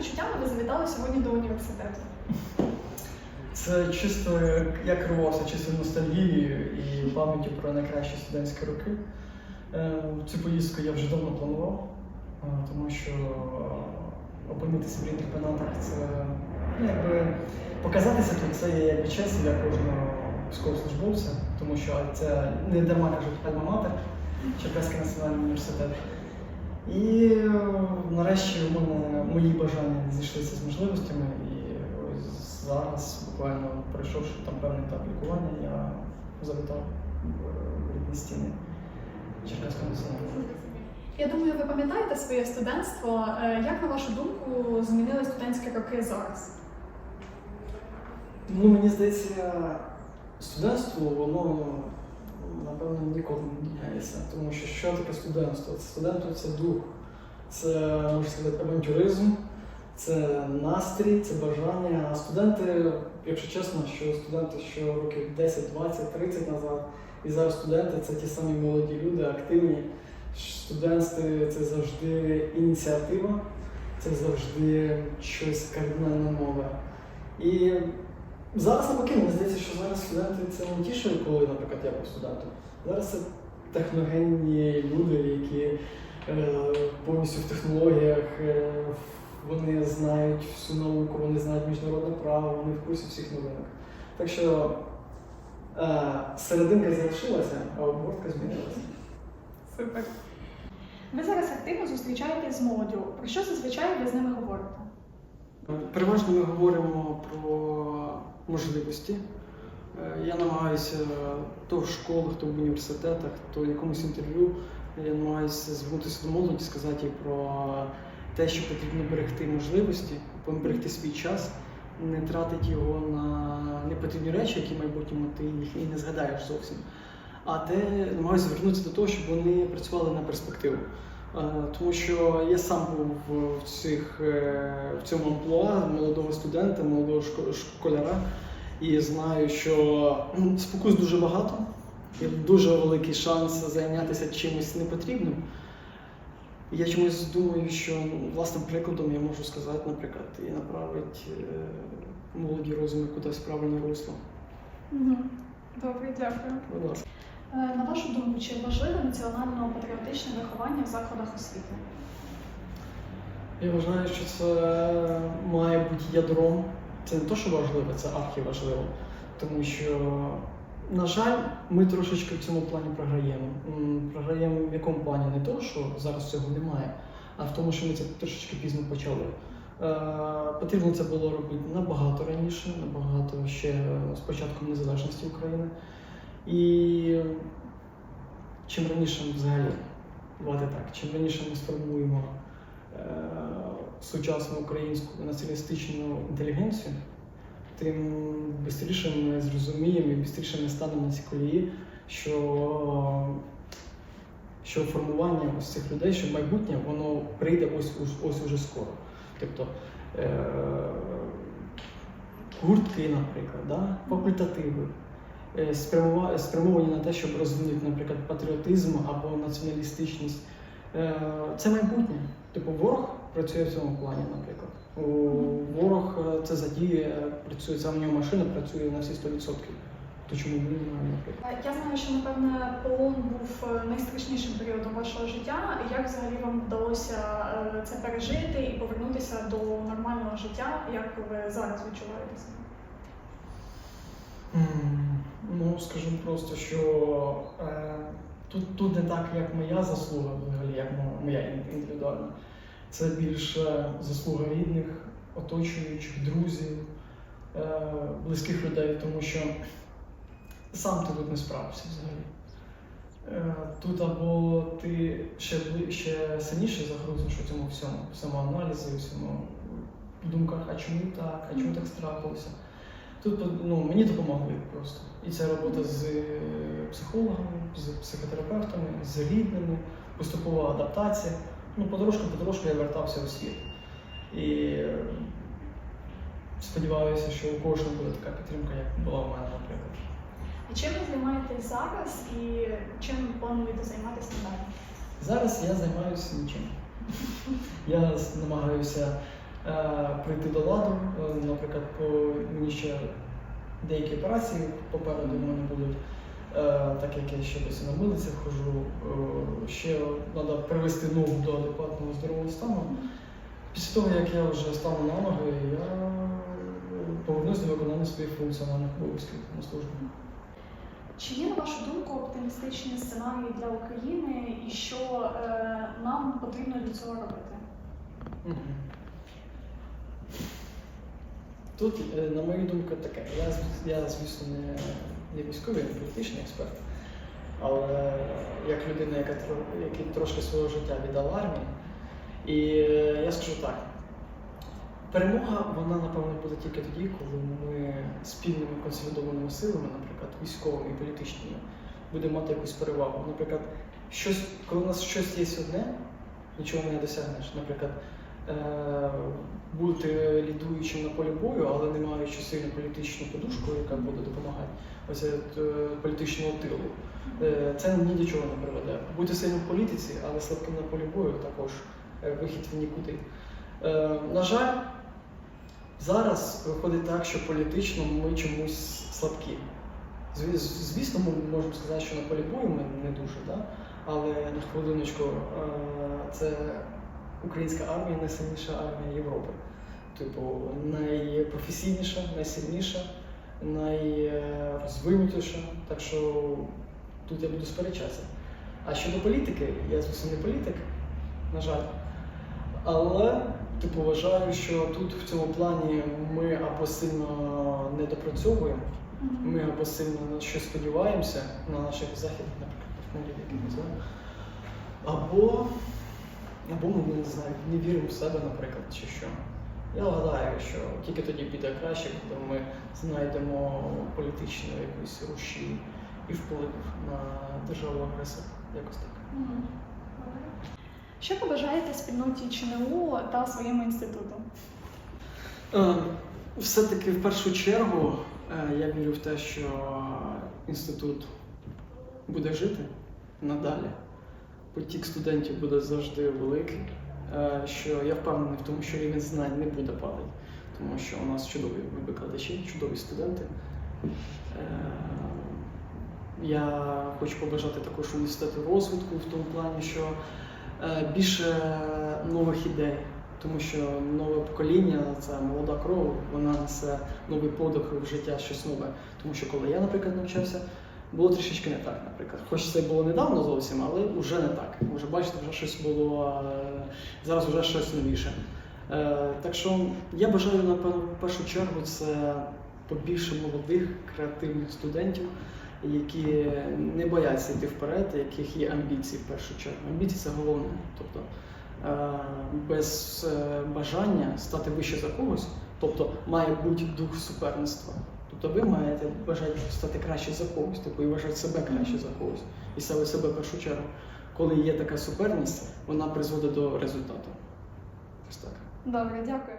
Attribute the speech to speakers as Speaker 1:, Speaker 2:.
Speaker 1: Відчуттями ви завітали сьогодні до університету?
Speaker 2: Це чисто як- я керувався чисто ностальгією і пам'яттю про найкращі студентські роки. Е, Цю поїздку я вже давно планував, е, тому що е, опинитися в рідних пенатах це ну, якби показатися тут це є якби честь для кожного військовослужбовця, тому що це не дарма кажуть альма-матер, Черкаський національний університет. І е, нарешті у мене мої бажання зійшлися з можливостями. І ось зараз, буквально пройшовши там певний етап лікування, я завітав в рідні стіни Черкаського національного.
Speaker 1: Я думаю, ви пам'ятаєте своє студентство. Е, Як на вашу думку змінили студентські роки зараз?
Speaker 2: Ну, мені здається, студентство, воно напевно ніколи не міняється. Тому що що таке студентство? Студентство це дух, це можна сказати авантюризм, це настрій, це бажання. А студенти, якщо чесно, що студенти, що років 10, 20, 30 назад, і зараз студенти це ті самі молоді люди, активні. Студентство це завжди ініціатива, це завжди щось кардинально нове. І Зараз навпаки, мені здається, що зараз студенти це не ті, що коли, наприклад, я був студентом. Зараз це техногенні люди, які е, повністю в технологіях, е, вони знають всю науку, вони знають міжнародне право, вони в курсі всіх новинок. Так що е, серединка залишилася, а обгортка змінилася.
Speaker 1: Супер. Ви зараз активно зустрічаєтесь з молоддю. Про що зазвичай ви з ними говорите?
Speaker 2: Переважно ми говоримо про можливості. Е, Я намагаюся то в школах, то в університетах, то в якомусь інтерв'ю я намагаюся звернутися до молоді, сказати їй про те, що потрібно берегти можливості, берегти свій час, не тратити його на непотрібні речі, які в майбутньому ти їх і не згадаєш зовсім. А те намагаюся звернутися до того, щоб вони працювали на перспективу. Е, Тому що я сам був в цих е, в цьому амплуа молодого студента, молодого школяра, і знаю, що спокус дуже багато, є дуже великий шанс зайнятися чимось непотрібним. І я чомусь думаю, що власним прикладом я можу сказати, наприклад, і направити е, молоді розуми кудись в правильне русло.
Speaker 1: Добре, дякую.
Speaker 2: Будь ласка.
Speaker 1: Е, На вашу думку, чи важливе національно-патріотичне виховання в закладах освіти?
Speaker 2: Я вважаю, що це має бути ядром. Це не те, що важливо, це архіважливо. Тому що, на жаль, ми трошечки в цьому плані програємо. Програємо в якому плані? Не то, що зараз цього немає, а в тому, що ми це трошечки пізно почали. Е, потрібно це було робити набагато раніше, набагато ще з початком незалежності України. І чим раніше ми взагалі, давайте так, чим раніше ми сформуємо е, сучасну українську націоналістичну інтелігенцію, тим швидше ми зрозуміємо і швидше ми станемо на ці колії, що, що формування ось цих людей, що майбутнє, воно прийде ось, ось, ось уже скоро. Тобто е, гуртки, наприклад, да? факультативи. Е, спрямовані на те, щоб розвинути, наприклад, патріотизм або націоналістичність. Е, Це майбутнє. Типу, ворог працює в цьому плані, наприклад. Ворог е, це задіє, працює в нього машина, працює на всі 100%. То чому ми не маємо, наприклад?
Speaker 1: Я знаю, що напевне полон був найстрашнішим періодом вашого життя. Як взагалі вам вдалося це пережити і повернутися до нормального життя? Як ви зараз відчуваєте себе?
Speaker 2: Ну, скажімо просто, що е, тут, тут не так, як моя заслуга, взагалі, як моя індивідуальна. Це більше заслуга рідних, оточуючих, друзів, е, близьких людей, тому що сам ти тут не справився взагалі. Е, Тут або ти ще, ще сильніше загрузнеш у цьому всьому, в самоаналізі, у цьому в думках, а чому так, а чому так трапилося. Тут ну, мені допомогли просто. І це робота з е, психологами, з психотерапевтами, з рідними, поступова адаптація. Ну, потрошку, потрошку я вертався у світ. І сподіваюся, що у кожного буде така підтримка, як була у мене, наприклад.
Speaker 1: І чим ви займаєтесь зараз і чим плануєте займатися надалі?
Speaker 2: Зараз я займаюся нічим. Я намагаюся е, прийти до ладу. Е, Наприклад, по мені ще деякі операції попереду в мене будуть. Е, так як я ще досі на милицях хожу, е, ще треба привести ногу до адекватного здорового стану. Після того, як я вже стану на ноги, я повернусь до виконання своїх функціональних обов'язків на службі.
Speaker 1: Чи є, на вашу думку, оптимістичні сценарії для України і що е, нам потрібно для цього робити?
Speaker 2: Мгм. Тут, е, на мою думку, таке. Я, я звісно, не, не військовий, не політичний експерт, але як людина, яка який трошки свого життя віддала армії, і е, я скажу так. Перемога, вона, напевно, буде тільки тоді, коли ми спільними консолідованими силами, наприклад, військовими і політичними, будемо мати якусь перевагу. Наприклад, щось, коли у нас щось є одне, нічого не досягнеш. Наприклад, бути лідуючим на полі бою, але не маючи сильну політичну подушку, яка буде допомагати, ось е, політичного тилу. Е, Це ні до чого не приведе. Бути сильним в політиці, але слабким на полі бою також е, вихід в нікуди. Е, На жаль, зараз виходить так, що політично ми чомусь слабкі. Звісно, ми можемо сказати, що на полі бою ми не дуже, да? але на хвилиночку, е, це українська армія найсильніша армія Європи. Типу, найпрофесійніша, найсильніша, найрозвинутіша. Так що тут я буду сперечатися. А щодо політики, я звісно не політик, на жаль. Але типу вважаю, що тут в цьому плані ми або сильно не допрацьовуємо, ми або сильно на щось сподіваємося на наших західних, наприклад, партнерів якихось, да? або, або ми не знаю, не віримо в себе, наприклад, чи що. Я гадаю, що тільки тоді піде краще, коли ми знайдемо політичну якусь руші і вплив на державу агресора. Якось так.
Speaker 1: Що побажаєте спільноті ЧНУ та своєму інституту?
Speaker 2: Е, Все-таки в першу чергу е, я вірю в те, що інститут буде жити надалі. Потік студентів буде завжди великий. Е, Що я впевнений в тому, що рівень знань не буде падати, тому що у нас чудові викладачі, чудові студенти. Е, Я хочу побажати також університету розвитку в тому плані, що е, більше нових ідей, тому що нове покоління, це молода кров, вона несе новий подих в життя, щось нове. Тому що коли я, наприклад, навчався, було трішечки не так, наприклад. Хоч це було недавно зовсім, але вже не так. Вже бачите, вже щось було е, зараз вже щось новіше. Е, Так що я бажаю, в першу чергу це побільше молодих, креативних студентів, які не бояться йти вперед, яких є амбіції в першу чергу. Амбіції це головне. Тобто е, без бажання стати вище за когось, тобто має бути дух суперництва. Тобто ви маєте бажати стати краще за когось, типу і вважати себе краще за когось, і саме себе в першу чергу. Коли є така суперність, вона призводить до результату. Ось так.
Speaker 1: Добре, дякую.